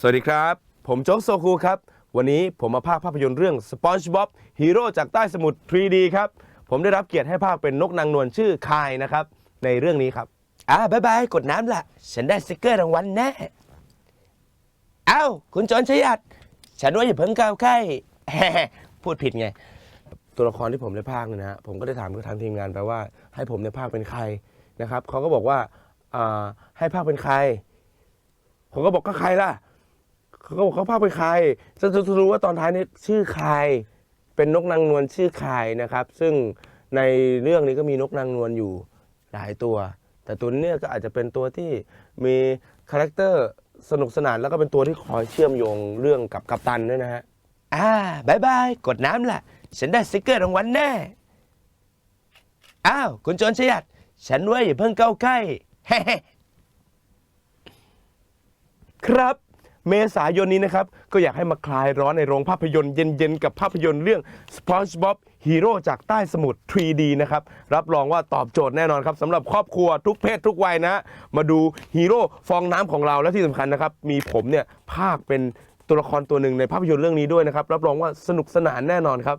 สวัสดีครับ ผมโจ๊กโซคูครับ วันนี้ผมมาภาคภาพยนตร์เรื่อง SpongeBob ฮีโร่จากใต้สมุทร 3D ครับ ผมได้รับเกียรติให้ภาคเป็นนกนางนวลชื่อคายนะครับ ในเรื่องนี้ครับ อ่าบายบาย กดน้ำละฉันได้สติกเกอร์รางวัลแน่เอ้า คุณจอนชยัด ฉันว่าอย่าเพิ่งก้าวใกล้พูดผิดไง ตัวละครที่ผมได้ภาคเนี่ยนะฮะผมก็ได้ถามกับทางทีมงานไปว่า ให้ผมในภาคเป็นใครนะครับเขาก็บอกว่าอ่าให้ภาคเป็นใครผมก็บอกก็ใครล่ะ เขาก็บอกเขาภาคเป็นใครจะจะรู้ว่าตอนท้ายนี้ชื่อใคร เป็นนกนางนวลชื่อใครนะครับ ซึ่งในเรื่องนี้ก็มีนกนางนวลอยู่หลายตัว แต่ตัวเนี้ยก็อาจจะเป็นตัวที่มีคาแรคเตอร์สนุกสนานแล้วก็เป็นตัวที่คอยเชื่อมโยงเรื่องกับกัปตันด้วยนะฮะ อ่าบายบาย กดน้ำล่ะ ฉันได้สติกเกอร์รางวัลแน่ อ้าว คุณโจนชยัด ฉันว่าอย่าเพิ่งเข้าใกล้ ครับ เมษายนนี้นะครับ ก็อยากให้มาคลายร้อนในโรงภาพยนตร์เย็นๆ กับภาพยนตร์เรื่อง SpongeBob ฮีโร่จากใต้สมุทร 3D นะครับ รับรองว่าตอบโจทย์แน่นอนครับสำหรับครอบครัวทุกเพศทุกวัยนะ มาดูฮีโร่ฟองน้ำของเราและที่สำคัญนะครับ มีผมเนี่ยภาคเป็นตัวละครตัวหนึ่งในภาพยนตร์เรื่องนี้ด้วยนะครับ รับรองว่าสนุกสนานแน่นอนครับ